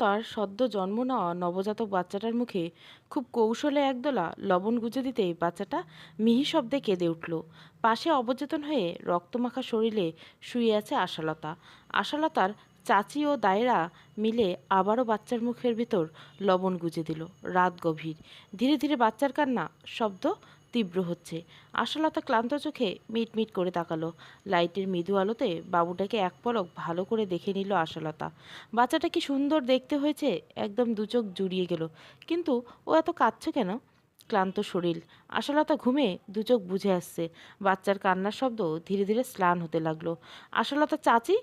তার সদ্য জন্ম নেওয়া নবজাতক বাচ্চাটার মুখে খুব কৌশলে একদলা লবণ গুঁজে দিতেই বাচ্চাটা মিহি শব্দে কেঁদে উঠল। পাশে অবচেতন হয়ে রক্তমাখা শরীরে শুয়ে আছে আশালতা। আশালতার চাচি ও দায়রা মিলে আবারও বাচ্চার মুখের ভেতর লবণ গুঁজে দিল। রাত গভীর। ধীরে ধীরে বাচ্চার কান্না, শব্দ তীব্র হচ্ছে। আশালতা ক্লান্ত চোখে মিট মিট করে তাকালো। লাইটের মৃদু আলোতে বাবুটাকে এক পলক ভালো করে দেখে নিল আশালতা। বাচ্চাটা কি সুন্দর দেখতে হয়েছে? একদম দু চোখ জুড়িয়ে গেল। কিন্তু ও এত কাঁদছে কেন? ক্লান্ত শরীর। আশালতা ঘুমে দু চোখ বুঝে আসছে। বাচ্চার কান্নার শব্দ ধীরে ধীরে স্নান হতে লাগল। আশালতা, চাচি?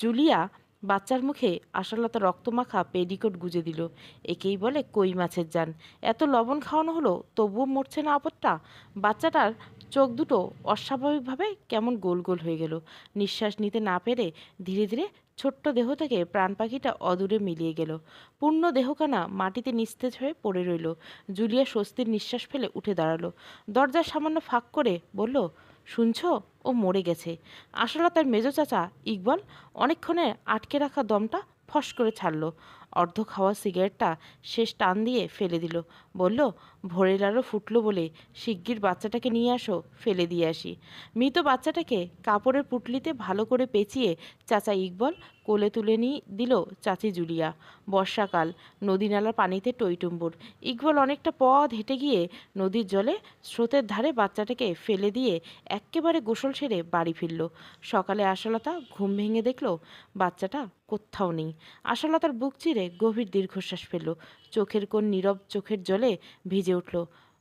জুলিয়া? বাচ্চার মুখে আশালতা রক্তমাখা পেডিকোট গুজে দিল। একেই বলে কই মাছের যান। এত লবণ খাওয়ানো হলো, তবুও মরছে না আপদটা? বাচ্চাটার চোখ দুটো অস্বাভাবিকভাবে কেমন গোল গোল হয়ে গেল। নিঃশ্বাস নিতে না পেরে ধীরে ধীরে ছোট্ট দেহ থেকে প্রাণ পাখিটা অদূরে মিলিয়ে গেল। পূর্ণ দেহখানা মাটিতে নিস্তেজ হয়ে পড়ে রইল। জুলিয়া স্বস্তির নিঃশ্বাস ফেলে উঠে দাঁড়াল। দরজার সামান্য ফাঁক করে বলল শুনছ? ও মরে গেছে। আসলে তার মেজো চাচা ইকবাল অনেকক্ষণে আটকে রাখা দমটা ফস করে ছাড়ল। অর্ধ খাওয়া সিগারেটটা শেষ টান দিয়ে ফেলে দিল। বলল ভোরের আলো ফুটলো বলে শিগগির বাচ্চাটাকে নিয়ে আসো, ফেলে দিয়ে আসি। মৃত বাচ্চাটাকে কাপড়ের পুটলিতে ভালো করে পেঁচিয়ে চাচা ইকবল কোলে তুলে নিয়ে দিল চাচি জুলিয়া। বর্ষাকাল, নদী নালার পানিতে টইটুম্বুর। ইকবল অনেকটা পথ হেঁটে গিয়ে নদীর জলে স্রোতের ধারে বাচ্চাটাকে ফেলে দিয়ে এক্কেবারে গোসল সেরে বাড়ি ফিরল। সকালে আশালতা ঘুম ভেঙে দেখল বাচ্চাটা কোথাও নেই। আশালতার বুক চিরে গভীর দীর্ঘশ্বাস ফেলল। চোখের কোন নীরব চোখের জলে ভিজে উঠল,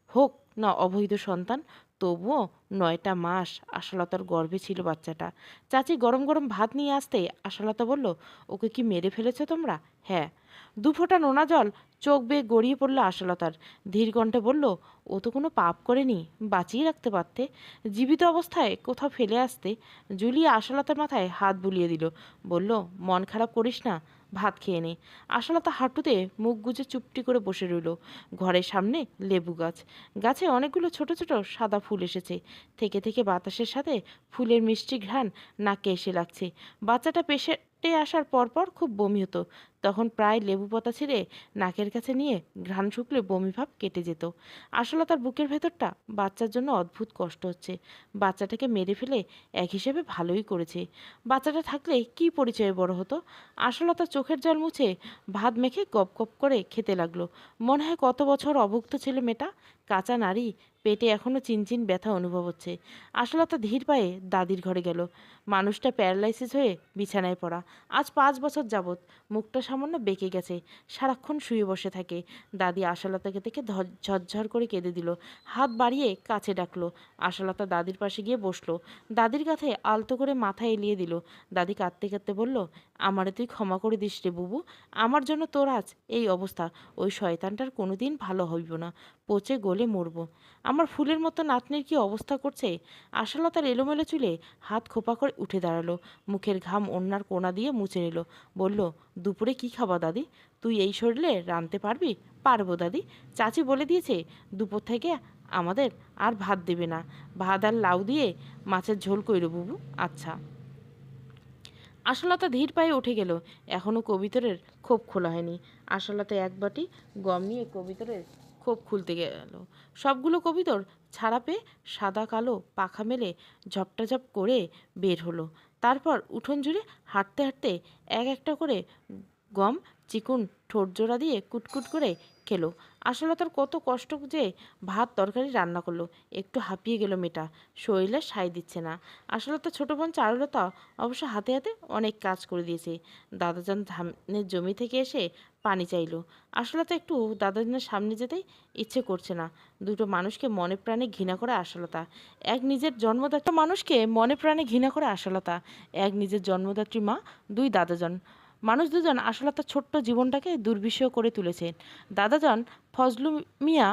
হোক না অবৈধ সন্তান, তবুও নয়টা মাস আশালতার গর্ভে ছিল বাচ্চাটা। চাচি গরম গরম ভাত নিয়ে আসতে আশালতা বলল, ওকে কি মেরে ফেলেছো তোমরা? হ্যাঁ। দু ফোঁটা নোনা জল চোখ বেয়ে গড়িয়ে পড়ল আশালতার। ধীর কণ্ঠে বলল, ও তো কোনো পাপ করেনি, বাঁচিয়ে রাখতে পারতে। জীবিত অবস্থায় কোথাও ফেলে আসতে। জুলিয়া আশালতার মাথায় হাত বুলিয়ে দিল, বলল, মন খারাপ করিস না ভাত খেয়ে নে আশালতা হাঁটুতে মুখ গুজে চুপটি করে বসে রইল। ঘরের সামনে লেবু গাছ। গাছে অনেকগুলো ছোট ছোট সাদা ফুল এসেছে। থেকে থেকে বাতাসের সাথে ফুলের মিষ্টি ঘ্রাণ নাকে এসে লাগছে। বাচ্চাটা পেশেটে আসার পরপর খুব বমি হতো। তখন প্রায় লেবু পাতা ছিঁড়ে নাকের কাছে নিয়ে ঘ্রাণ শুকলে বমি ভাব কেটে যেত। আসলে তার বুকের ভেতরটা বাচ্চার জন্য অদ্ভুত কষ্ট হচ্ছে। বাচ্চাটাকে মেরে ফেলে এক হিসেবে ভালোই করেছে। বাচ্চাটা থাকলে কি পরিচয়ে বড় হতো? আসলে তার চোখের জল মুছে ভাত মেখে গপ গপ করে খেতে লাগল। মনে হয় কত বছর অভুক্ত ছিল মেয়েটা? কাঁচা নারী পেটে এখনও চিনচিন ব্যথা অনুভব হচ্ছে। আসলে তা ধীর পায়ে দাদির ঘরে গেল। মানুষটা প্যারালাইসিস হয়ে বিছানায় পড়া। আজ পাঁচ বছর যাবৎ মুখটা সামান্য বেঁকে গেছে। সারাক্ষণ শুয়ে বসে থাকে। দাদি আশালতাকে দেখে ঝরঝর করে কেঁদে দিল। হাত বাড়িয়ে কাছে ডাকলো। আশালতা দাদির পাশে গিয়ে বসল। দাদির কাছে আলতো করে মাথা এলিয়ে দিল। দাদি কাঁদতে কাঁদতে বলল আমারে তুই ক্ষমা করে দিস রে বুবু। আমার জন্য তোর আজ এই অবস্থা। ওই শয়তানটার কোনোদিন ভালো হইব না। পচে গলে মরবো। আমার ফুলের মতো নাতনির কি অবস্থা করছে? আশালতার এলোমেলো চুলে হাত খোপা করে উঠে দাঁড়াল। মুখের ঘাম অন্যার কোনা দিয়ে মুছে নিল। বলল, দুপুরে কি খাবা দাদি? তুই এই শরীরে রাঁধতে পারবি? পারব দাদি। চাচি বলে দিয়েছে, দুপুর থেকে আমাদের আর ভাত দেবে না। ভাত আর লাউ দিয়ে মাছের ঝোল কইর বুবু। আচ্ছা। আশালতা ধীর পায়ে উঠে গেল। এখনও কবিতরের খোপ খোলা হয়নি। আশালতা এক বাটি গম নিয়ে কবিতরের খোপ খুলতে গেল। সবগুলো কবিতর ছাড়া পেয়ে সাদা, কালো পাখা মেলে ঝপটাঝপ করে বের হলো। তারপর উঠোন জুড়ে হাঁটতে হাঁটতে এক একটা করে গম, চিকুন ঠোঁট জোড়া দিয়ে কুটকুট করে খেলো। আসলে তার কত কষ্ট যে ভাত তরকারি রান্না করল। একটু হাঁপিয়ে গেল মেয়েটা। শরীরে সাই দিচ্ছে না। আসলে তো ছোটো বোন চারুলতা অবশ্য হাতে হাতে অনেক কাজ করে দিয়েছে। দাদাজান ধানের জমি থেকে এসে পানি চাইলো। আসলে তো একটু দাদাজানের সামনে যেতেই ইচ্ছে করছে না। দুটো মানুষকে মনে প্রাণে ঘৃণা করে আশালতা। এক নিজের জন্মদাত্রী মানুষকে মনে প্রাণে ঘৃণা করে আশালতা। এক নিজের জন্মদাত্রী মা, দুই দাদাজন। মানুষ দুজন আসলে তার ছোট্ট জীবনটাকে দুর্বিষহ করে তুলেছেন। দাদাজন ফজলু মিয়া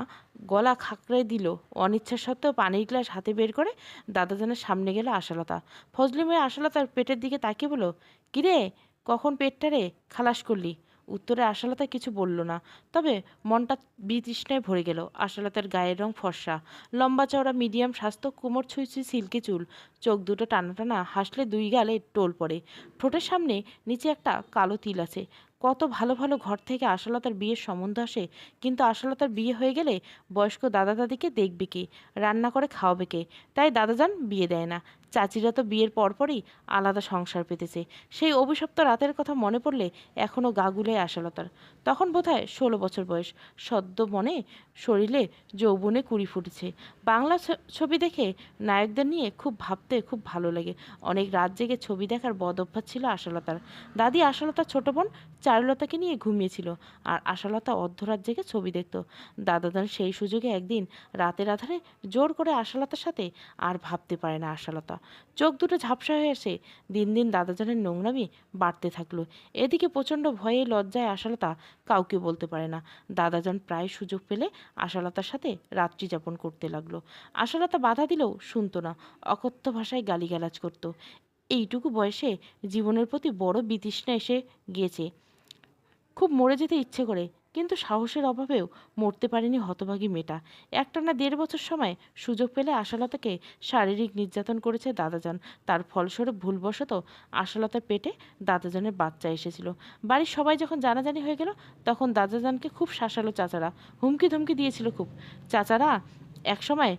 গলা খাঁকড়ে দিল অনিচ্ছা সত্ত্বেও পানির গ্লাস হাতে বের করে দাদাজনের সামনে গেল আশালতা। ফজলু মিয়া আশালতার পেটের দিকে তাকিয়ে বলো কিরে, কখন পেটটা রে? খালাস করলি। উত্তরে আশালতা কিছু বলল না। তবে মনটা বিতৃষ্ণায় ভরে গেল। আশালতার গায়ের রং ফর্সা। লম্বা চওড়া মিডিয়াম স্বাস্থ্য কোমর ছুঁই ছুঁই সিল্কি চুল। চোখ দুটো টানা টানা, হাসলে দুই গালে টোল পড়ে। ঠোঁটের সামনে নিচে একটা কালো তিল আছে। কত ভালো ভালো ঘর থেকে আশালতার বিয়ের সম্বন্ধ আসে, কিন্তু আশালতার বিয়ে হয়ে গেলে বয়স্ক দাদা দাদিকে দেখবে কে? রান্না করে খাওয়াবে কে? তাই দাদাজান বিয়ে দেয় না। চাচিরা তো বিয়ের পরপরই আলাদা সংসার পেতেছে। সেই অভিশপ্ত রাতের কথা মনে পড়লে এখনও গা গুলায় আশালতার। তখন বোধহয় ষোলো বছর বয়স। সদ্য মনে শরীরে যৌবনে কুড়ি ফুটেছে। বাংলা ছবি দেখে নায়কদের নিয়ে খুব ভাবতে খুব ভালো লাগে। অনেক রাত জেগে ছবি দেখার বদ অভ্যাস ছিল আশালতার। দাদি আশালতার ছোট বোন চারুলতাকে নিয়ে ঘুমিয়েছিল আর আশালতা অর্ধরাত জেগে ছবি দেখত। দাদাদান সেই সুযোগে একদিন রাতের আধারে জোর করে আশালতার সাথে আর ভাবতে পারে না আশালতা। চোখ দুটো ঝাপসা হয়ে আসে। দিন দিন দাদাজানের নোংরামি বাড়তে থাকল। এদিকে প্রচণ্ড ভয়ে লজ্জায় আশালতা কাউকে বলতে পারে না। দাদাজান প্রায় সুযোগ পেলে আশালতার সাথে রাত্রি যাপন করতে লাগল। আশালতা বাধা দিলেও শুনতো না, অকথ্য ভাষায় গালিগালাজ করতো। এইটুকু বয়সে জীবনের প্রতি বড় বিতৃষ্ণা এসে গিয়েছে। খুব মরে যেতে ইচ্ছে করে, কিন্তু সাহসের অভাবেও মরতে পারেনি হতভাগী মেয়েটা। একটানা দেড় বছর সময় সুযোগ পেলে আশালতাকে শারীরিক নির্যাতন করেছে দাদাজন। তার ফলস্বরূপ ভুলবশত আশালতার পেটে দাদাজনের বাচ্চা এসেছিল। বাড়ির সবাই যখন জানাজানি হয়ে গেল, তখন দাদাজানকে খুব শাসালো চাচারা হুমকি ধমকি দিয়েছিল খুব। চাচারা একসময়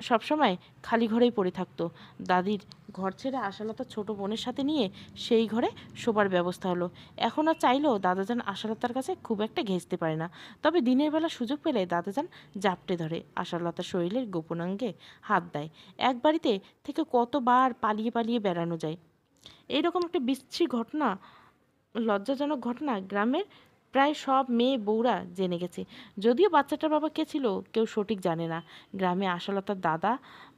সবসময় খালি ঘরেই পড়ে থাকতো। দাদির ঘর ছেড়ে আশালতা ছোট বোনের সাথে নিয়ে সেই ঘরে শোবার ব্যবস্থা হলো। এখন আর চাইলেও দাদাজান আশালতার কাছে খুব একটা ঘেঁচতে পারে না। তবে দিনের বেলা সুযোগ পেলে দাদাজান জাপটে ধরে। আশালতার শরীরের গোপনাঙ্গে হাত দেয়। এক বাড়িতে থেকে কতবার পালিয়ে পালিয়ে বেড়ানো যায়। এইরকম একটা বিশ্রী ঘটনা, লজ্জাজনক ঘটনা গ্রামের প্রায় সব মেয়ে বউরা জেনে গেছে। যদিও বাচ্চাটার বাবা কে ছিল, কেউ সঠিক জানে না। গ্রামে আশালতার দাদা,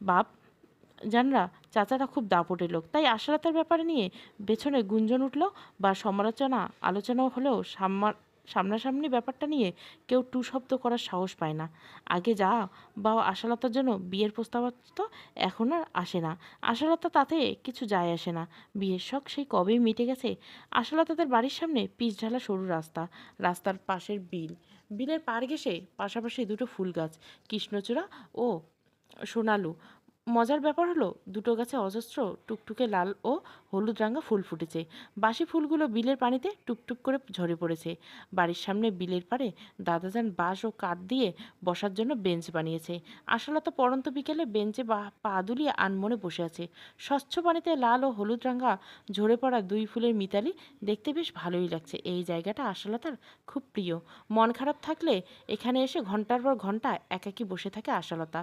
বাপ, জানরা, চাচারা খুব দাপটের লোক। তাই আশালতার ব্যাপারে নিয়ে পেছনে গুঞ্জন উঠল বা সমালোচনা, আলোচনাও হলেও সাম্মা সামনাসামনি ব্যাপারটা নিয়ে কেউ টু শব্দ করার সাহস পায় না। আগে যা বা আশালতার জন্য বিয়ের প্রস্তাব তো এখন আর আসে না। আশালতা তাতে কিছু যায় আসে না। বিয়ের শখ সেই কবেই মিটে গেছে। আশালতাদের বাড়ির সামনে পিচ ঢালা সরু রাস্তা, রাস্তার পাশের বিল। বিলের পার ঘেঁষে পাশাপাশি দুটো ফুল গাছ, কৃষ্ণচূড়া ও সোনালু। মজার ব্যাপার হলো, দুটো গাছে অজস্র টুকটুকে লাল ও হলুদ রাঙা ফুল ফুটেছে। বাসি ফুলগুলো বিলের পানিতে টুকটুক করে ঝরে পড়েছে। বাড়ির সামনে বিলের পাড়ে দাদাজান বাঁশ ও কাঠ দিয়ে বসার জন্য বেঞ্চ বানিয়েছে। আশালতা পড়ন্ত বিকেলে বেঞ্চে পা দুলিয়ে আনমনে বসে আছে। স্বচ্ছ পানিতে লাল ও হলুদ রাঙা ঝরে পড়া দুই ফুলের মিতালি দেখতে বেশ ভালোই লাগছে। এই জায়গাটা আশালতার খুব প্রিয়। মন খারাপ থাকলে এখানে এসে ঘণ্টার পর ঘণ্টা একাকী বসে থাকে আশালতা।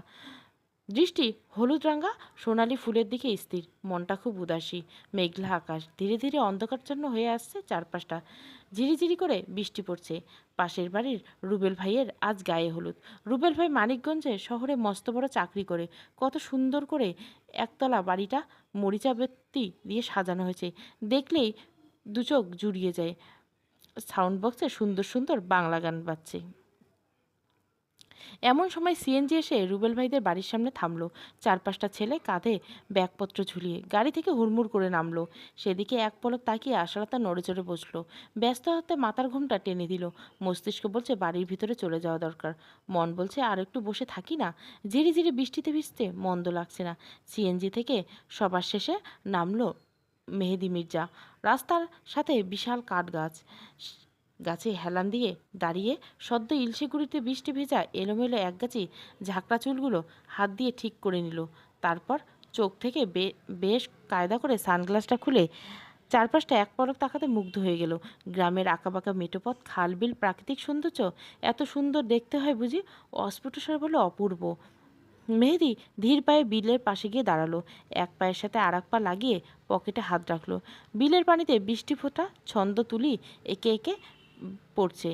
দৃষ্টি, হলুদ রাঙা, সোনালি ফুলের দিকে স্থির, মনটা খুব উদাসী, মেঘলা আকাশ, ধীরে ধীরে অন্ধকারচ্ছন্ন হয়ে আসছে চারপাশটা। ঝিরিঝিরি করে বৃষ্টি পড়ছে। পাশের বাড়ির রুবেল ভাইয়ের আজ গায়ে হলুদ। রুবেল ভাই মানিকগঞ্জে শহরে মস্ত বড় চাকরি করে। কত সুন্দর করে একতলা বাড়িটা মরিচা ব্যক্তি দিয়ে সাজানো হয়েছে। দেখলেই দু চোখ জুড়িয়ে যায়। সাউন্ড বক্সে সুন্দর সুন্দর বাংলা গান বাজছে। এমন সময় সিএনজি এসে রুবেল ভাইদের বাড়ির সামনে থামলো। চার পাঁচটা ছেলে কাঁধে ব্যাগপত্র ঝুলিয়ে গাড়ি থেকে হুড়মুড় করে নামলো। সেদিকে এক পলক তাকিয়ে আশালতা নড়ে চড়ে বসল। ব্যস্ত হাতে মাথার ঘুমটা টেনে দিল। মস্তিষ্ক বলছে বাড়ির ভিতরে চলে যাওয়া দরকার। মন বলছে আর একটু বসে থাকি না। ঝিরি ঝিরি বৃষ্টিতে ভিজতে মন্দ লাগছে না। সিএনজি থেকে সবার শেষে নামলো মেহেদি মির্জা। রাস্তার সাথে বিশাল কাঠ গাছ গাছে হেলান দিয়ে দাঁড়িয়ে সদ্য ইলশিগুড়িতে বৃষ্টি ভেজা এলোমেলো এক গাছি ঝাঁকড়া চুলগুলো হাত দিয়ে ঠিক করে নিল। তারপর চোখ থেকে বেশ কায়দা করে সানগ্লাসটা খুলে চারপাশটা এক পলক তাকাতে মুগ্ধ হয়ে গেল। গ্রামের আঁকাবাঁকা মেটোপথ খাল বিল প্রাকৃতিক সৌন্দর্য এত সুন্দর দেখতে হয় বুঝি অস্ফুট স্বরে বলে অপূর্ব। মেহেদি ধীর পায়ে বিলের পাশে গিয়ে দাঁড়াল। এক পায়ের সাথে আর পা লাগিয়ে পকেটে হাত রাখল। বিলের পানিতে বৃষ্টি ফোঁটা ছন্দ তুলি একে একে পড়ছে।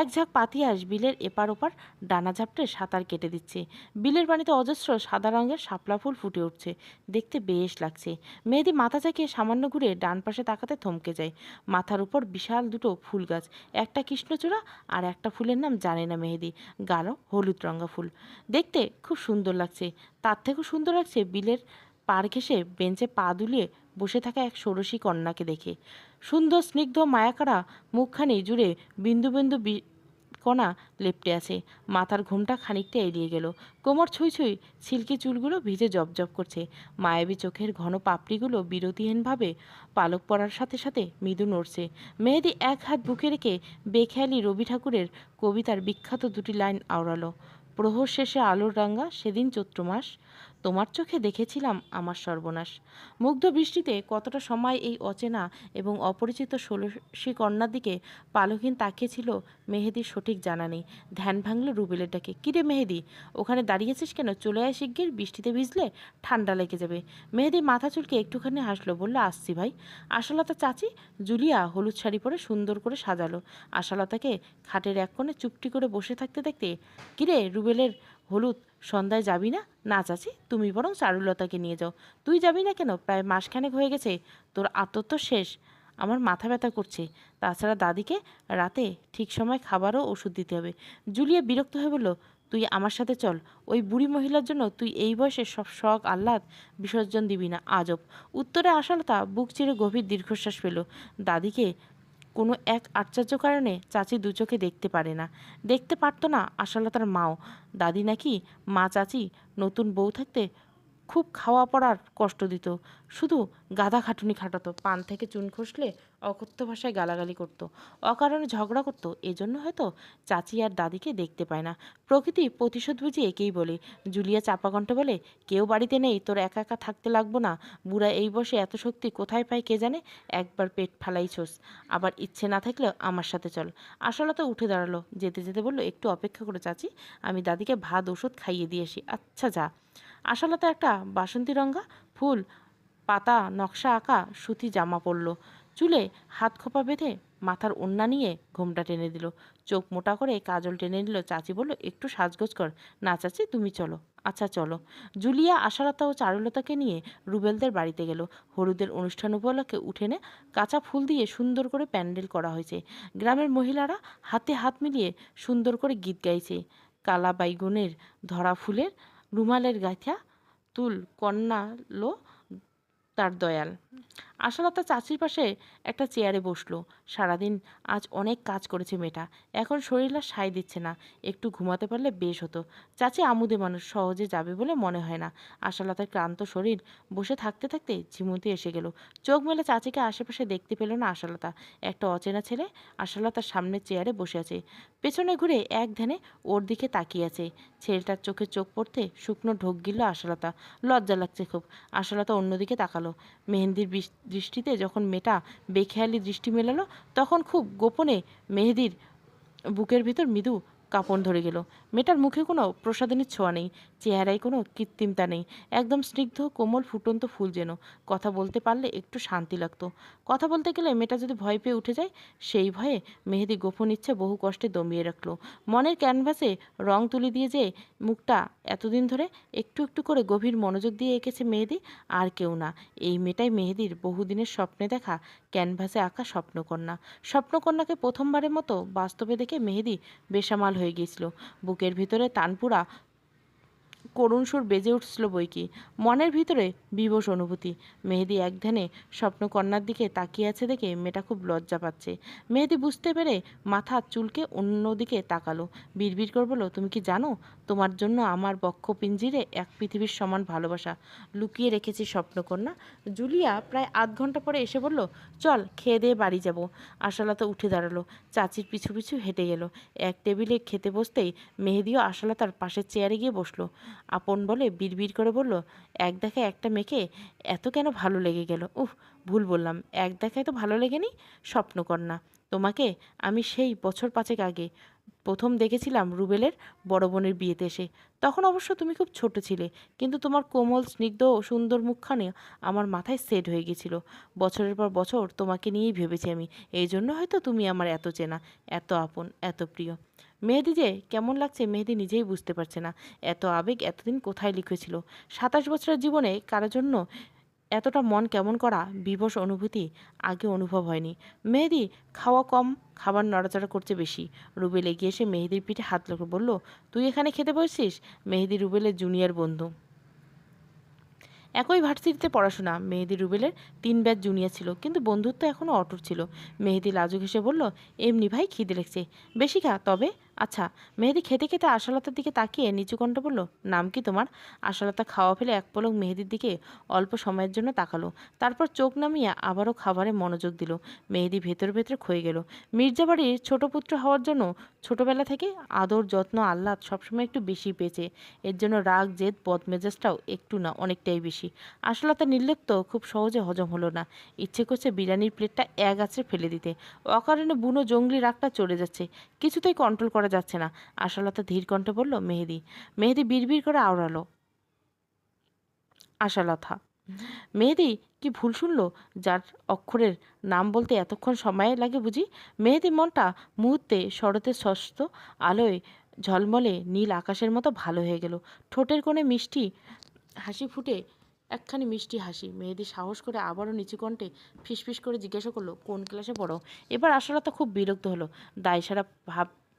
এক ঝাঁক পাতিয়াস বিলের এপার ওপার ডানা ঝাপটে সাঁতার কেটে দিচ্ছে। বিলের পানিতে অজস্র সাদা রঙের শাপলা ফুল ফুটে উঠছে। দেখতে বেশ লাগছে। মেহেদি মাথা চাকিয়ে সামান্য ঘুরে ডান পাশে তাকাতে থমকে যায়। মাথার উপর বিশাল দুটো ফুল গাছ, একটা কৃষ্ণচূড়া আর একটা ফুলের নাম জানে না মেহেদি, গাঢ় হলুদ রঙা ফুল। দেখতে খুব সুন্দর লাগছে। তার থেকেও সুন্দর লাগছে বিলের পার ঘেঁষে বেঞ্চে পা দুলিয়ে বসে থাকা এক ষোড়শী কন্যাকে দেখে। সুন্দর স্নিগ্ধ মায়াকারা মুখখানি জুড়ে বিন্দু বিন্দু কণা লেপটে আছে। মাথার ঘুমটা খানিকটা এড়িয়ে গেল। কোমর ছুঁই ছুঁই সিল্কি চুলগুলো ভিজে জবজব করছে। মায়াবী চোখের ঘন পাপড়িগুলো বিরতিহীনভাবে পালক পড়ার সাথে সাথে মৃদু নড়ছে। মেহেদি এক হাত বুকে রেখে বেখেয়ালি রবি ঠাকুরের কবিতার বিখ্যাত দুটি লাইন আওড়ালো। প্রহর শেষে আলোর রাঙ্গা, সেদিন চৈত্র মাস। তোমার চোখে দেখেছিলাম আমার সর্বনাশ। মুগ্ধ বৃষ্টিতে কতটা সময় এই অচেনা এবং অপরিচিত ষোলশী কন্যার দিকে পালকহীন তাকিয়েছিল মেহেদির সঠিক জানা নেই। ধ্যান ভাঙল রুবেলের ডাকে কিরে মেহেদি, ওখানে দাঁড়িয়েছিস কেন? চলে আয় শিগগির, বৃষ্টিতে ভিজলে ঠান্ডা লেগে যাবে। মেহেদি মাথা চুলকে একটুখানি হাসলো, বলল, আসছি ভাই। আশালতা চাচি? জুলিয়া, হলুদ শাড়ি পরে সুন্দর করে সাজালো। আশালতাকে খাটের এক কোণে চুপটি করে বসে থাকতে দেখতে? কিরে রুবেলের হলুদ, সন্ধ্যায় যাবি না? না চাচি, তুমি বরং চারুলতাকে নিয়ে যাও। তুই যাবি না কেন? প্রায় মাসখানেক হয়ে গেছে, তোর আত্মত্ব শেষ। আমার মাথা ব্যথা করছে। তাছাড়া দাদিকে রাতে ঠিক সময় খাবারও ওষুধ দিতে হবে। জুলিয়া বিরক্ত হয়ে বলল, তুই আমার সাথে চল। ওই বুড়ি মহিলার জন্য তুই এই বয়সে সব শখ, আহ্লাদ বিসর্জন দিবি না। আজব। উত্তরে আশালতা বুক চিরে গভীর দীর্ঘশ্বাস পেল দাদিকে কোনো এক আশ্চর্য কারণে চাচি দু চোখে দেখতে পারে না। দেখতে পারতো না আশালতার মাও। দাদি নাকি, মা চাচি নতুন বউ থাকতে খুব খাওয়া পড়ার কষ্ট দিত। শুধু গাধা খাটুনি খাটাতো, পান থেকে চুন খসলে অকথ্য ভাষায় গালাগালি করত, অকারণে ঝগড়া করতো, এজন্য হয়তো চাচি আর দাদিকে দেখতে পায় না। প্রকৃতি প্রতিশোধ বুঝি একেই বলে, জুলিয়া চাপাকণ্ঠ বলে, কেউ বাড়িতে নেই, তোর একা একা থাকতে লাগবো না। বুড়া এই বসে এত শক্তি কোথায় পায় কে জানে? একবার পেট ফালাইছোস আবার ইচ্ছে না থাকলেও আমার সাথে চল। আশালতা উঠে দাঁড়াল, যেতে যেতে বলল, একটু অপেক্ষা করে চাচি, আমি দাদিকে ভাত, ওষুধ খাইয়ে দিয়ে আসি। আচ্ছা যা। আশালতা একটা বাসন্তী রঙা, ফুল পাতা, নকশা আঁকা, সুতি জামা পরল। চুলে হাত খোপা বেঁধে মাথার ওন্না নিয়ে ঘোমটা টেনে দিল। চোখ মোটা করে কাজল টেনে নিল, চাচি বলল, একটু সাজগোজ কর। না চাচি, তুমি চলো। আচ্ছা চলো। জুলিয়া, আশালতা ও চারুলতাকে নিয়ে রুবেলদের বাড়িতে গেল। হলুদের অনুষ্ঠান উপলক্ষে উঠেনে কাঁচা ফুল দিয়ে সুন্দর করে প্যান্ডেল করা হয়েছে। গ্রামের মহিলারা হাতে হাত মিলিয়ে সুন্দর করে গীত গাইছে। কালা বাইগুনের ধরা ফুলের রুমালের গাঁথা, তুল, কন্যা লো তার দয়াল। আশালতা চাচির পাশে একটা চেয়ারে বসল। সারাদিন আজ অনেক কাজ করেছে মেয়েটা। এখন শরীর আর সায় দিচ্ছে না। একটু ঘুমাতে পারলে বেশ হতো। চাচি আমুদে মানুষ, সহজে যাবে বলে মনে হয় না। আশালতার ক্লান্ত শরীর বসে থাকতে থাকতে ঝিমুতে এসে গেল। চোখ মেলে চাচিকে আশেপাশে দেখতে পেল না আশালতা। একটা অচেনা ছেলে আশালতার সামনে চেয়ারে বসে আছে। পেছনে ঘুরে এক ধ্যানে ওর দিকে তাকিয়ে আছে। ছেলেটার চোখে চোখ পড়তে শুকনো ঢোক গিল আশালতা। লজ্জা লাগছে খুব। আশালতা অন্যদিকে তাকালো। মেহেন্দির দৃষ্টিতে যখন মেটা বেখেয়ালি দৃষ্টি মেলালো তখন খুব গোপনে মেহেদির বুকের ভিতর মৃদু কাঁপন ধরে গেল। মেয়েটার মুখে কোনো প্রসাদনীর ছোঁয়া নেই, চেহারায় কোনো কৃত্রিমতা নেই, একদম স্নিগ্ধ, কোমল, ফুটন্ত ফুল যেন। কথা বলতে পারলে একটু শান্তি লাগতো। কথা বলতে গেলে মেয়েটা যদি ভয় পেয়ে উঠে যায়, সেই ভয়ে মেহেদি গোপন ইচ্ছে বহু কষ্টে দমিয়ে রাখল। মনের ক্যানভাসে রং তুলি দিয়ে যে মুখটা এতদিন ধরে একটু একটু করে গভীর মনোযোগ দিয়ে এঁকেছে মেহেদি, আর কেউ না। এই মেয়েটাই মেহেদির বহুদিনের স্বপ্নে দেখা ক্যানভাসে আঁকা স্বপ্নকন্যা। স্বপ্নকন্যাকে প্রথমবারের মতো বাস্তবে দেখে মেহেদি বেসামাল হয়ে গিয়েছিল। বুকের ভিতরে তানপুরা করুণ সুর বেজে উঠছিল বই কি। মনের ভিতরে বিবশ অনুভূতি। মেহেদি এক ধ্যানে স্বপ্নকন্যার দিকে তাকিয়ে আছে দেখে মেয়েটা খুব লজ্জা পাচ্ছে। মেহেদি বুঝতে পেরে মাথা চুলকে অন্যদিকে তাকালো। বিড়বিড় করে বলল, তুমি কি জানো? তোমার জন্য আমার বক্ষ পিঞ্জিরে এক পৃথিবীর সমান ভালোবাসা। লুকিয়ে রেখেছি স্বপ্নকন্যা। জুলিয়া প্রায় আধ ঘণ্টা পরে এসে বলল, চল, খেয়ে দিয়ে বাড়ি যাব। আশালতা উঠে দাঁড়াল। চাচির পিছু পিছু হেঁটে গেল। এক টেবিলে খেতে বসতেই মেহেদিও আশালতার পাশের চেয়ারে গিয়ে বসল। আপন বলে বিড়বিড় করে বলল, এক দেখায় একটা মেয়েকে এত কেন ভালো লেগে গেল? উফ, ভুল বললাম, এক দেখায় তো ভালো লেগেনি, স্বপ্নকন্যা। তোমাকে আমি সেই বছর পাঁচেক আগে প্রথম দেখেছিলাম রুবেলের বড় বোনের বিয়েতে এসে। তখন অবশ্য তুমি খুব ছোট ছিলে, কিন্তু তোমার কোমল, স্নিগ্ধ ও সুন্দর মুখখানে আমার মাথায় সেট হয়ে গেছিল। বছরের পর বছর তোমাকে নিয়েই ভেবেছি আমি, এই জন্য হয়তো তুমি আমার এত চেনা, এত আপন, এত প্রিয়। মেহেদি যে কেমন লাগছে মেহেদি নিজেই বুঝতে পারছে না, এত আবেগ এতদিন কোথায় লিখেছিল? সাতাশ বছরের জীবনে কারোর জন্য এতটা মন কেমন করা বিবশ অনুভূতি আগে অনুভব হয়নি। মেহেদি খাওয়া কম, খাবার নড়াচড়া করছে বেশি। রুবেল এগিয়ে এসে মেহেদির পিঠে হাত লোকে বলল, তুই এখানে খেতে বসছিস? মেহেদি রুবেলের জুনিয়র বন্ধু। একই ভার্সিটিতে পড়াশোনা, মেহেদি রুবেলের তিন ব্যাচ জুনিয়র ছিল, কিন্তু বন্ধুত্ব এখনও অটুট ছিল। মেহেদি লাজুক হেসে বলল, এমনি ভাই খিদে লেগছে। বেশি খা, তবে আচ্ছা মেহেদি খেতে খেতে আশালতার দিকে তাকিয়ে নিচু কণ্ঠ বলল, নাম কি তোমার? আশালতা খাওয়া ফেলে এক পলক মেহেদির দিকে অল্প সময়ের জন্য তাকালো। তারপর চোখ নামিয়ে আবারও খাবারে মনোযোগ দিল। মেহেদি ভেতর ভেতর ক্ষয়ে গেল। মির্জাবাড়ির ছোট পুত্র হওয়ার জন্য ছোটবেলা থেকে আদর, যত্ন, আহ্লাদ সবসময় একটু বেশি পেয়েছে। এর জন্য রাগ, জেদ, বদমেজাজটাও একটু না, অনেকটাই বেশি। আশালতা নির্লিপ্ত খুব সহজে হজম হলো না। ইচ্ছে করছে বিরিয়ানির প্লেটটা এক আছড়ে ফেলে দিতে। অকারণে বুনো জঙ্গলি রাগটা চড়ে যাচ্ছে। কিছুতেই কন্ট্রোল করা যাচ্ছে না। আশালতা ধীর কণ্ঠে বলল, মেহেদি। মেহেদি বিড়বিড় করে আওড়ালো। আশালতা, মেহেদি, কি ভুল শুনলো? যার অক্ষরের নাম বলতে এতক্ষণ সময় লাগে বুঝি? মেহেদি মনটা মুহূর্তে শরতের ষষ্ঠ আলোয় ঝলমলে নীল আকাশের মতো ভালো হয়ে গেল। ঠোঁটের কোণে মিষ্টি হাসি ফুটে একখানি মিষ্টি হাসি। মেহেদি সাহস করে আবারও নিচু কণ্ঠে ফিসফিস করে জিজ্ঞাসা করল, কোন ক্লাসে পড়ো? এবার আশালতা খুব বিরক্ত হলো। দায়সারা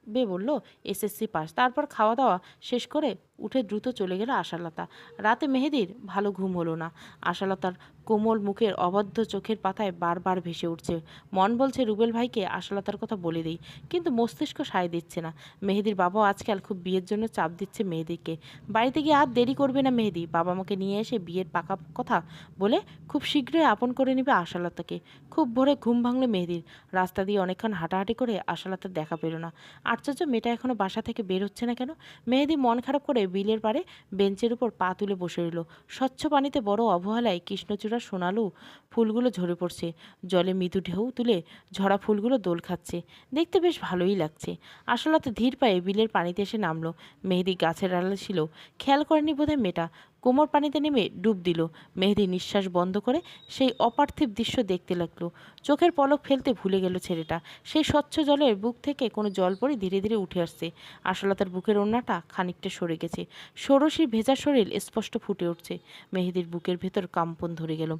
ভাববে বলল এসএসসি পাস। তারপর খাওয়া দাওয়া শেষ করে উঠে দ্রুত চলে গেল আশালতা। রাতে মেহেদির ভালো ঘুম হলো না। আশালতার কোমল মুখের অবদ্ধ চোখের পাতায় বারবার ভেসে উঠছে। মন বলছে, রুবেল ভাইকে আশালতার কথা বলে দিই, কিন্তু মস্তিষ্ক সায় দিচ্ছে না। মেহেদির বাবাও আজকাল খুব বিয়ের জন্য চাপ দিচ্ছে মেহেদিকে। বাড়িতে গিয়ে আর দেরি করবে না মেহেদি। বাবা মাকে নিয়ে এসে বিয়ের পাকা কথা বলে খুব শীঘ্রই আপন করে নেবে আশালতাকে। খুব ভোরে ঘুম ভাঙলো মেহেদির। রাস্তা দিয়ে অনেকক্ষণ হাঁটাহাঁটি করে আশালতার দেখা পেল না। আশ্চর্য মেয়েটা এখনও বাসা থেকে বের হচ্ছে না কেন? মেহেদি মন খারাপ করে বিলের পাড়ে বেঞ্চের উপর পা তুলে বসে রইল। স্বচ্ছ পানিতে বড় অবহেলায় কৃষ্ণচূড়া সোনালু ফুলগুলো ঝরে পড়ছে। জলে মৃদু ঢেউ তুলে ঝরা ফুলগুলো দোল খাচ্ছে। দেখতে বেশ ভালোই লাগছে। আসলাতে ধীর পায়ে বিলের পানিতে এসে নামলো। মেহেদি গাছের আড়ালে ছিল। খেয়াল করেনি বোধহয় মেয়েটা। কোমর পানিতে নেমে ডুব দিল। মেহেদি নিঃশ্বাস বন্ধ করে সেই অপার্থিব দৃশ্য দেখতে লাগল। চোখের পলক ফেলতে ভুলে গেল ছেলেটা। সেই স্বচ্ছ জলের বুক থেকে কোনো জল পড়ে ধীরে ধীরে উঠে আসছে। আশালতার বুকের ওড়নাটা খানিকটা সরে গেছে। ষোড়শীর ভেজা শরীর স্পষ্ট ফুটে উঠছে। মেহেদির বুকের ভেতর কাম্পন ধরে গেল।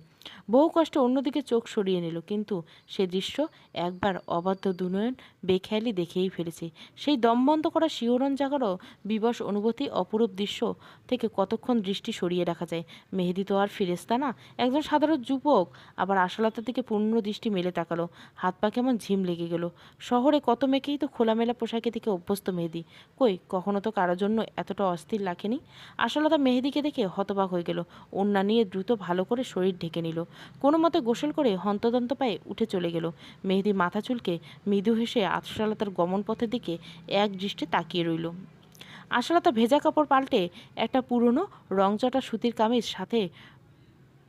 বহু কষ্টে অন্যদিকে চোখ সরিয়ে নিল, কিন্তু সে দৃশ্য একবার অবাধ্য দুনয়ন বেখেয়ালি দেখেই ফেলেছে। সেই দম বন্ধ করা শিহরণ জাগারও বিবশ অনুভূতি অপরূপ দৃশ্য থেকে কতক্ষণ দৃষ্টি সরিয়ে রাখা যায়। মেহেদি তো আর ফিরেস্তা না, একজন সাধারণ যুবক। আবার আশালতার দিকে পূর্ণ দৃষ্টি মেলে তাকালো। হাত পা কেমন ঝিম লেগে গেল। শহরে কত মেয়েকেই তো খোলামেলা পোশাকে থেকে অভ্যস্ত মেহেদি। কই, কখনো তো কারোর জন্য এতটা অস্থির লাগেনি? আশালতা মেহেদিকে দেখে হতবাক হয়ে গেল। অন্যা নিয়ে দ্রুত ভালো করে শরীর ঢেকে নিল। কোনো মতে গোসল করে হন্তদন্ত পায়ে উঠে চলে গেল। মেহেদি মাথা চুলকে মৃদু হেসে আশালতার গমন পথের দিকে এক দৃষ্টে তাকিয়ে রইল। আশালতা ভেজা কাপড় পাল্টে একটা পুরনো রংচটা সুতির কামিজ সাথে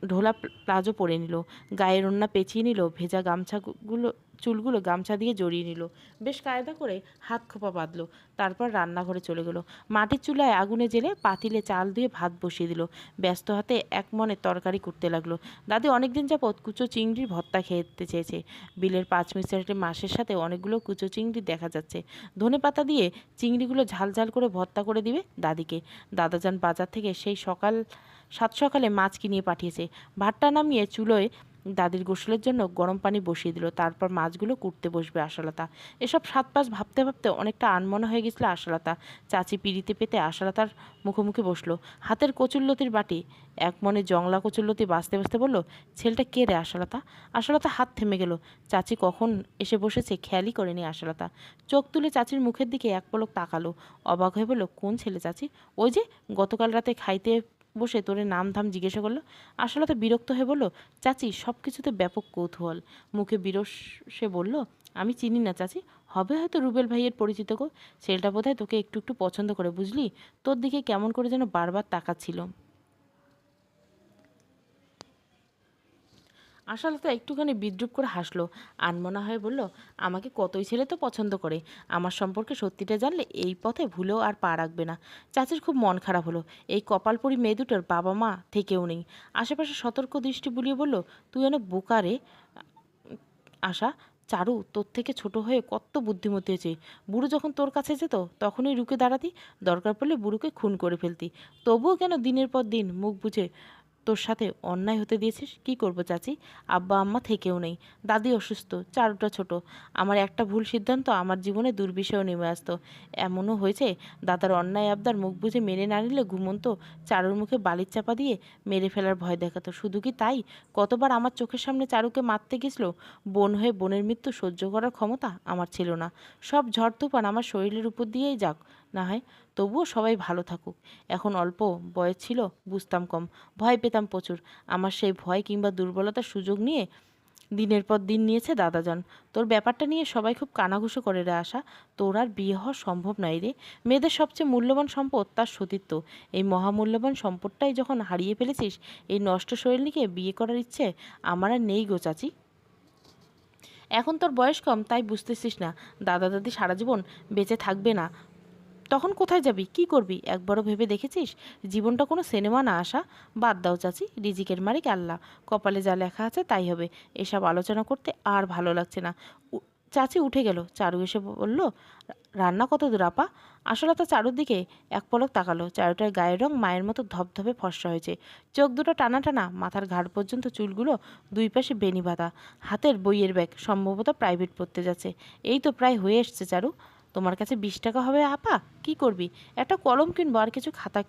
ঢোলা প্লাজো পরে নিল। গায়ের ওন্না পেঁচিয়ে নিল ভেজা গামছাগুলো চুলগুলো গামছা দিয়ে জড়িয়ে নিল। বেশ কায়দা করে হাত খোপা বাঁধলো। তারপর রান্নাঘরে চলে গেল। মাটির চুলায় আগুনে জেলে পাতিলে চাল দিয়ে ভাত বসিয়ে দিল। ব্যস্ত হাতে এক মনে তরকারি করতে লাগল। দাদি অনেকদিন যাবৎ কুচো চিংড়ির ভর্তা খেতে চেয়েছে। বিলের পাঁচ মিনিটের মাসের সাথে অনেকগুলো কুচো চিংড়ি দেখা যাচ্ছে। ধনে পাতা দিয়ে চিংড়িগুলো ঝাল ঝাল করে ভর্তা করে দিবে দাদিকে। দাদাজান বাজার থেকে সেই সকাল, সাত সকালে মাছ কিনিয়ে পাঠিয়েছে। ভাতটা নামিয়ে চুলোয় দাদির গোসলের জন্য গরম পানি বসিয়ে দিল। তারপর মাছগুলো কুটতে বসবে আশালতা। এসব সাত পাঁচ ভাবতে ভাবতে অনেকটা আনমনা হয়ে গেছিল আশালতা। চাচি পিড়িতে পেতে আশালতার মুখোমুখি বসল। হাতের কচুল্লতির বাটি। এক মনে জংলা কচুল্লতি বাঁচতে বাঁচতে বলল, ছেলেটা কে রে আশালতা? আশালতা হাত থেমে গেল। চাচি কখন এসে বসেছে খেয়ালই করেনি আশালতা। চোখ তুলে চাচির মুখের দিকে এক পলক তাকালো। অবাক হয়ে বলল, কোন ছেলে চাচি? ওই যে গতকাল রাতে খাইতে বসে তোরে নাম ধাম জিজ্ঞাসা করল, আসলে তো বিরক্ত হয়ে বলল, চাচি সব কিছুতে ব্যাপক কৌতূহল। মুখে বিরস, সে বলল, আমি চিনি না চাচি, হবে হয়তো রুবেল ভাইয়ের পরিচিত গো ছেলেটা বোধহয় তোকে একটু একটু পছন্দ করে, বুঝলি? তোর দিকে কেমন করে যেন বারবার তাকাচ্ছিল। আশালতা একটুখানি বিদ্রুপ করে হাসলো। আনমনা হয়ে বলল, আমাকে কতই ছেলে তো পছন্দ করে। আমার সম্পর্কে সত্যিটা জানলে এই পথে ভুলেও আর পা রাখবে না। চাচির খুব মন খারাপ হলো। এই কপালপুরি মেয়ে দুটোর বাবা মা থেকেও নেই। আশেপাশে সতর্ক দৃষ্টি বুলিয়ে বলল, তুই এনে বোকারে আশা, চারু তোর থেকে ছোট হয়ে কত বুদ্ধিমতী হয়েছে। বুড়ো যখন তোর কাছে যেত, তখনই রুকে দাঁড়াতি। দরকার পড়লে বুড়োকে খুন করে ফেলতি। তবুও কেন দিনের পর দিন মুখ বুঝে তোর সাথে অন্যায় হতে দিয়েছিস? কি করব চাচি? আব্বা আম্মা থেকেও নেই। দাদি অসুস্থ, চারুটা ছোট। আমার একটা ভুল সিদ্ধান্ত, আমার জীবনে দুর্বিষেও নেমে আসতো। এমনও হয়েছে, দাদার অন্যায় আবদার মুখ বুঝে মেনে না নিলে ঘুমন্ত চারুর মুখে বালির চাপা দিয়ে মেরে ফেলার ভয় দেখাতো। শুধু কি তাই? কতবার আমার চোখের সামনে চারুকে মারতে গেছিল? বোন হয়ে বোনের মৃত্যু সহ্য করার ক্ষমতা আমার ছিল না। সব ঝড় তুফান আমার শরীরের উপর দিয়েই যাক। না হয় তবুও সবাই ভালো থাকুক। এখন অল্প বয়স ছিল, বুঝতাম কম। ভয় পেতাম প্রচুর। আমার সেই ভয় কিংবা দুর্বলতার সুযোগ নিয়ে দিনের পর দিন নিয়েছে দাদাজন। তোর ব্যাপারটা নিয়ে সবাই খুব কানাঘুষো করে রে আশা। তোর আর বিয়ে হওয়া সম্ভব নয় রে। মেয়েদের সবচেয়ে মূল্যবান সম্পদ তার সতীত্ব। এই মহামূল্যবান সম্পদটাই যখন হারিয়ে ফেলেছিস, এই নষ্ট শরীরকে বিয়ে করার ইচ্ছে আমার আর নেই গো চাচি। এখন তোর বয়স কম, তাই বুঝতেছিস না। দাদা দাদি সারা জীবন বেঁচে থাকবে না। তখন কোথায় যাবি? কি করবি? একবারও ভেবে দেখেছিস? জীবনটা কোনো সিনেমা না আসা? বাদ দাও চাচি, রিজিকের মালিক আল্লাহ। কপালে যা লেখা আছে তাই হবে। এসব আলোচনা করতে আর ভালো লাগছে না। চাচি উঠে গেল। চারু এসে বলল, রান্না কত দূর আপা? আসলে তো চারুর দিকে এক পলক তাকালো। চারুটার গায়ের রং মায়ের মতো ধপধপে ফর্সা হয়েছে। চোখ দুটো টানা টানা, মাথার ঘাড় পর্যন্ত চুলগুলো দুই পাশে বেনি বাঁধা। হাতের বইয়ের ব্যাগ, সম্ভবত প্রাইভেট পড়তে যাচ্ছে। এই তো প্রায় হয়ে এসছে চারু। তোমার কাছে বিশ টাকা হবে, আপা? কি করবি? একটা কলম কিনবো আর কিছু খাতা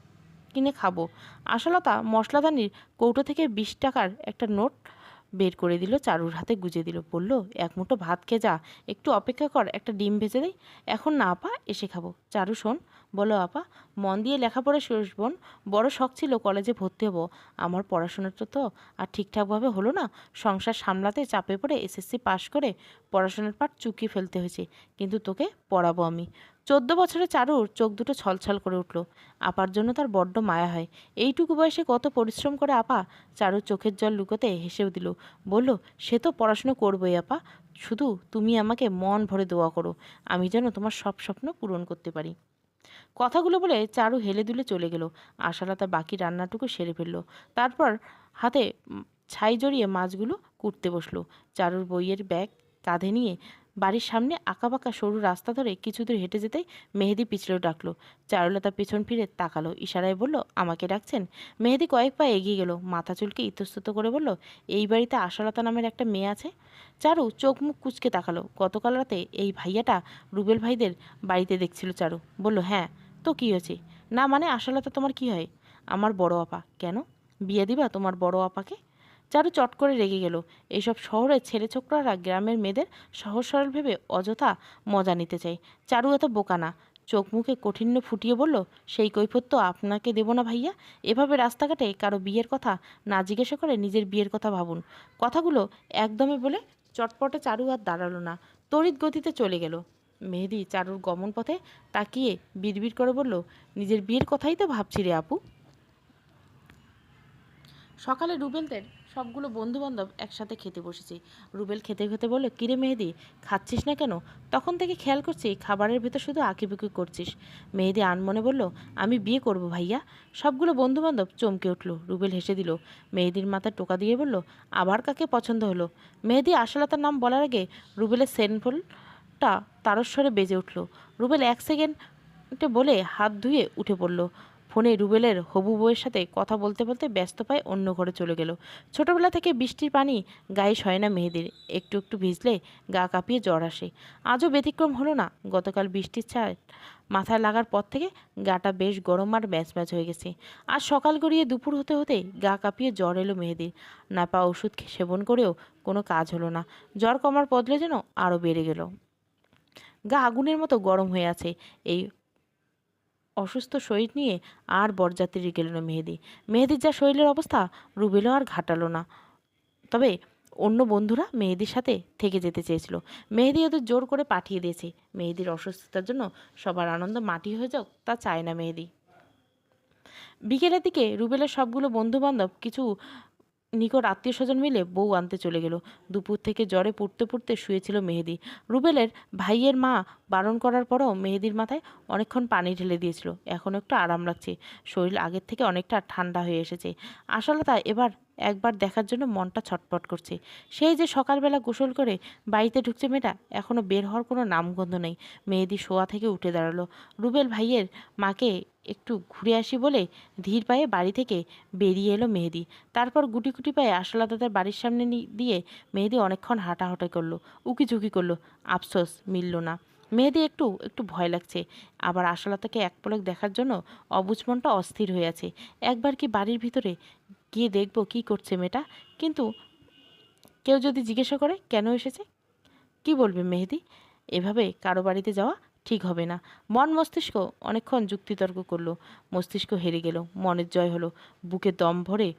কিনে খাব। আশালতা মশলাদানির কৌটো থেকে বিশ টাকার একটা নোট বের করে দিল, চারুর হাতে গুজে দিল, বলল, এক মুঠো ভাত খেয়ে যা, একটু অপেক্ষা কর, একটা ডিম ভেজে দেয় এখন না, আপা, এসে খাব। চারু শোন বলো আপা, মন দিয়ে লেখাপড়া শেষ বোন, বড় শখ ছিল কলেজে ভর্তি হব। আমার পড়াশোনাটা তো আর ঠিকঠাকভাবে হলো না। সংসার সামলাতে চাপে পড়ে এসএসসি পাশ করে পড়াশোনার পাঠ চুকিয়ে ফেলতে হয়েছে, কিন্তু তোকে পড়াবো আমি। চোদ্দ বছরে চারুর চোখ দুটো ছলছল করে উঠল। আপার জন্য তার বড্ড মায়া হয়। এইটুকু বয়সে কত পরিশ্রম করে আপা চারুর চোখের জল লুকোতে হেসেও দিল। বলল, সে তো পড়াশুনো করবোই আপা। শুধু তুমি আমাকে মন ভরে দোয়া করো। আমি যেন তোমার সব স্বপ্ন পূরণ করতে পারি। কথাগুলো বলে চারু হেলে দুলে চলে গেল। আশালতা বাকি রান্নাটুকু সেরে ফেলল। তারপর হাতে ছাই জড়িয়ে মাছগুলো কুটতে বসল। চারুর বইয়ের ব্যাগ কাঁধে নিয়ে বাড়ির সামনে আঁকাবাঁকা সরু রাস্তা ধরে কিছু দূর হেঁটে যেতেই মেহেদি পিছলেও ডাকলো। চারুলতা পেছন ফিরে তাকালো, ইশারায় বলল, আমাকে ডাকছেন? মেহেদি কয়েক পা এগিয়ে গেল, মাথা চুলকে ইতস্তত করে বলল, এই বাড়িতে আশালতা নামের একটা মেয়ে আছে? চারু চোখ মুখ কুচকে তাকালো। গতকাল রাতে এই ভাইয়াটা রুবেল ভাইদের বাড়িতে দেখছিল চারু। বলল হ্যাঁ। তো কী হয়েছে? না মানে আশালতা, তোমার কি হয়? আমার বড় আপা। কেন? বিয়ে দিবা তোমার বড় আপাকে? চারু চট করে রেগে গেল। এইসব শহরের ছেলে ছোকরারা গ্রামের মেয়েদের সহজ সরল ভেবে অযথা মজা নিতে চায়। চারু এত বোকা না। চোখ মুখে কঠিন্য ফুটিয়ে বলল, সেই কৈফত তো আপনাকে দেবো না ভাইয়া। এভাবে রাস্তাঘাটে কারও বিয়ের কথা না জিজ্ঞাসা করে নিজের বিয়ের কথা ভাবুন। কথাগুলো একদমে বলে চটপটে চারু আর দাঁড়াল না। তড়িৎ গতিতে চলে গেল। মেহেদি চারুর গমন পথে তাকিয়ে বিড়বিড় করে বলল, নিজের বিয়ের কথাই তো ভাবছি রে আপু। সকালে রুবেলদের সবগুলো বন্ধুবান্ধব একসাথে খেতে বসেছি। রুবেল খেতে খেতে বলল কিরে মেহেদি, খাচ্ছিস না কেন? তখন থেকে খেয়াল করছি খাবারের ভেতর শুধু আঁকিবুকি করছিস। মেহেদি আনমনে বলল, আমি বিয়ে করব ভাইয়া। সবগুলো বন্ধুবান্ধব চমকে উঠল। রুবেল হেসে দিল, মেহেদির মাথায় টোকা দিয়ে বলল, আবার কাকে পছন্দ হলো? মেহেদি আশালতার নাম বলার আগে রুবেলের সেনফুলটা তারস্বরে বেজে উঠল। রুবেল এক সেকেন্ডে বলে হাত ধুয়ে উঠে পড়ল। ফোনে রুবেলের হবু বউয়ের সাথে কথা বলতে বলতে ব্যস্ত পায় অন্য ঘরে চলে গেল। ছোটবেলা থেকে বৃষ্টির পানি গায়ে সয় না মেহেদির। একটু একটু ভিজলে গা কাঁপিয়ে জ্বর আসে। আজও ব্যতিক্রম হলো না। গতকাল বৃষ্টির ছায় মাথায় লাগার পর থেকে গাটা বেশ গরম আর ম্যাচ ম্যাচ হয়ে গেছে। আর সকাল গড়িয়ে দুপুর হতে হতে গা কাঁপিয়ে জ্বর এলো মেহেদির। নাপা ওষুধ সেবন করেও কোনো কাজ হলো না। জ্বর কমার বদলে যেন আরও বেড়ে গেল। গা আগুনের মতো গরম হয়ে আছে। এই অসুস্থ শরীর নিয়ে আর বরযাত্রী গেল না মেহেদি। মেহেদির যা শরীরের অবস্থা, রুবেলও আর ঘাটালো না। তবে অন্য বন্ধুরা মেহেদির সাথে থেকে যেতে চেয়েছিল। মেহেদি ওদের জোর করে পাঠিয়ে দিয়েছে। মেহেদির অসুস্থতার জন্য সবার আনন্দ মাটি হয়ে যাক, তা চায় না মেহেদি। বিকেলের দিকে রুবেলের সবগুলো বন্ধুবান্ধব কিছু নিকট আত্মীয় স্বজন মিলে বউ আনতে চলে গেল। দুপুর থেকে জ্বরে পড়তে পড়তে শুয়েছিল মেহেদি। রুবেলের ভাইয়ের মা বারণ করার পরও মেহেদির মাথায় অনেকক্ষণ পানি ঢেলে দিয়েছিল। এখন একটু আরাম লাগছে। শরীর আগের থেকে অনেকটা ঠান্ডা হয়ে এসেছে। আশালতা এবার একবার দেখার জন্য মনটা ছটপট করছে। সেই যে সকালবেলা গোসল করে বাড়িতে ঢুকছে মেয়েটা এখনও বের হওয়ার কোনো নামগন্ধ নেই। মেহেদি শোয়া থেকে উঠে দাঁড়াল। রুবেল ভাইয়ের মাকে একটু ঘুরে আসি বলে ধীর পায়ে বাড়ি থেকে বেরিয়ে এলো মেহেদি। তারপর গুটি গুটি পায়ে আশলা দাদার বাড়ির সামনে দিয়ে মেহেদি অনেকক্ষণ হাঁটাহাঁটা করল, উকিঝুঁকি করল। আফসোস, মিলল না। মেহেদি একটু একটু ভয় লাগছে। আবার আশালতাকে এক পলক দেখার জন্য অবুঝ মনটা অস্থির হয়ে আছে। একবার কি বাড়ির ভিতরে গিয়ে দেখব কি করছে মেয়েটা। কিন্তু কেউ যদি জিজ্ঞাসা করে, কেন এসেছে? কি বলবে মেহেদি? এভাবে কারও বাড়িতে যাওয়া ঠিক হবে না। মন মস্তিষ্ক অনেকক্ষণ যুক্তিতর্ক করল। মস্তিষ্ক হেরে গেল, মনের জয় হলো। বুকে দম ভরে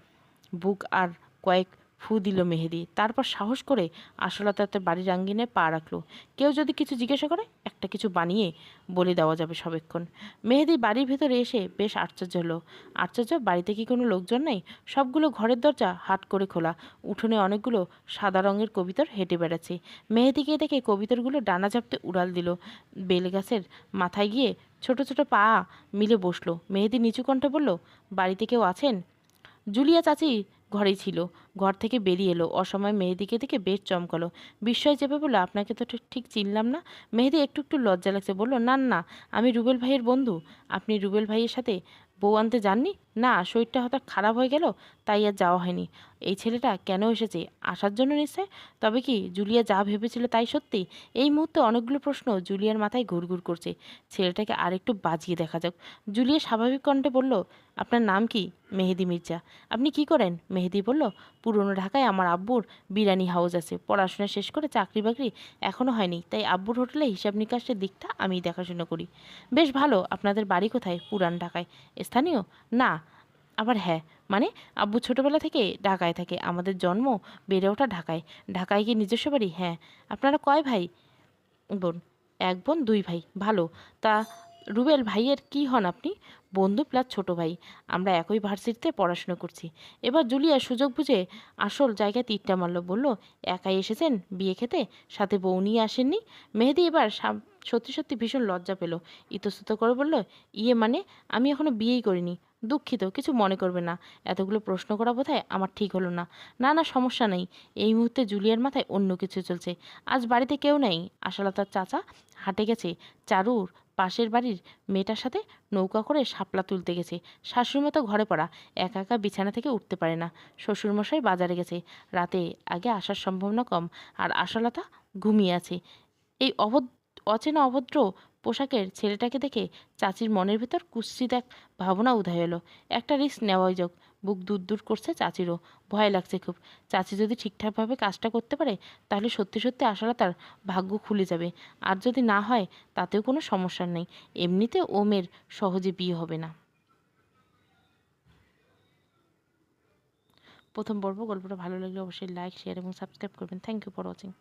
বুক আর কয়েক ফু দিল মেহেদি। তারপর সাহস করে আশালতা তার বাড়ির আঙ্গিনে পা রাখল। কেউ যদি কিছু জিজ্ঞাসা করে, একটা কিছু বানিয়ে বলে দেওয়া যাবে সবেক্ষণ। মেহেদি বাড়ির ভেতরে এসে বেশ আশ্চর্য হলো। আশ্চর্য, বাড়িতে কি কোনো লোকজন নেই? সবগুলো ঘরের দরজা হাট করে খোলা। উঠোনে অনেকগুলো সাদা রঙের কবিতর হেঁটে বেড়াচ্ছে। মেহেদিকে দেখে কবিতরগুলো ডানা ঝাপটে উড়াল দিল। বেলগাছের মাথায় গিয়ে ছোট ছোট পা মিলে বসল। মেহেদি নিচু কণ্ঠে বলল, বাড়িতে কেউ আছেন? জুলিয়া চাচি ঘরেই ছিল। ঘর থেকে বেরিয়ে এলো। অসময় মেহেদিকে দেখে বেশ চমকালো। বিস্ময় চেপে বলল, আপনাকে তো ঠিক- চিনলাম না। মেহেদি একটু একটু লজ্জা লাগছে। বলল, না না, আমি রুবেল ভাইয়ের বন্ধু। আপনি রুবেল ভাইয়ের সাথে বউ আনতে যাননি? না, শরীরটা হঠাৎ খারাপ হয়ে গেল, তাই আর যাওয়া হয়নি। এই ছেলেটা কেন এসেছে? আসার জন্য নিশ্চয়? তবে কি জুলিয়া যা ভেবেছিল তাই সত্যি? এই মুহূর্তে অনেকগুলো প্রশ্ন জুলিয়ার মাথায় ঘুরঘুর করছে। ছেলেটাকে আরেকটু বাজিয়ে দেখা যাক। জুলিয়া স্বাভাবিক কণ্ঠে বলল, আপনার নাম কি? মেহেদি মির্জা। আপনি কি করেন? মেহেদি বলল, পুরনো ঢাকায় আমার আব্বুর বিরিয়ানি হাউস আছে। পড়াশোনা শেষ করে চাকরি বাকরি এখনও হয়নি, তাই আব্বুর হোটেলে হিসাব নিকাশের দিকটা আমি দেখাশোনা করি। বেশ ভালো, আপনাদের বাড়ি কোথায়? পুরান ঢাকায়। স্থানীয়? না আবার হ্যাঁ মানে আব্বু ছোটোবেলা থেকে ঢাকায় থাকে, আমাদের জন্ম বেড়ে ওঠা ঢাকায়। ঢাকায় কি নিজস্ব বাড়ি? হ্যাঁ। আপনারা কয় ভাই? বোন। এক বোন, দুই ভাই। ভালো। তা রুবেল ভাইয়ের কি হন আপনি? বন্ধু প্লাস ছোট ভাই। আমরা একই ভার্সিটিতে পড়াশুনো করছি। এবার জুলিয়া সুযোগ বুঝে আসল জায়গায় তীরটা মারল। বলল, একাই এসেছেন? বিয়ে খেতে? সাথে বউ নিয়ে আসেননি? মেহেদি এবার সত্যি সত্যি ভীষণ লজ্জা পেল। ইতস্তত করে বলল ইয়ে মানে? আমি এখনও বিয়েই করিনি। দুঃখিত, কিছু মনে করবে না। এতগুলো প্রশ্ন করা বোধহয় আমার ঠিক হলো না। না না, সমস্যা নেই। এই মুহূর্তে জুলিয়ার মাথায় অন্য কিছু চলছে। আজ বাড়িতে কেউ নেই। আশালতার চাচা হাটে গেছে। চারুর পাশের বাড়ির মেয়েটার সাথে নৌকা করে শাপলা তুলতে গেছে। শাশুড়ি মতো ঘরে পড়া। একা একা বিছানা থেকে উঠতে পারে না। শ্বশুরমশাই বাজারে গেছে। রাতে আগে আসার সম্ভাবনা কম। আর আশালতা ঘুমিয়ে আছে। এই অভদ অচেনা অভদ্র পোশাকের ছেলেটাকে দেখে চাচির মনের ভেতর কুৎসিত এক ভাবনা উদয় হলো। একটা রিস্ক নেওয়াই যোগ। বুক দূর দূর করছে চাচিরও। ভয় লাগছে খুব। চাচি যদি ঠিকঠাকভাবে কাজটা করতে পারে, তাহলে সত্যি সত্যি আসলে তার ভাগ্য খুলে যাবে। আর যদি না হয়, তাতেও কোনো সমস্যা নেই। এমনিতে ওমের সহজে বিয়ে হবে না। প্রথম পর্ব গল্পটা ভালো লাগলে অবশ্যই লাইক শেয়ার এবং সাবস্ক্রাইব করবেন। Thank you for watching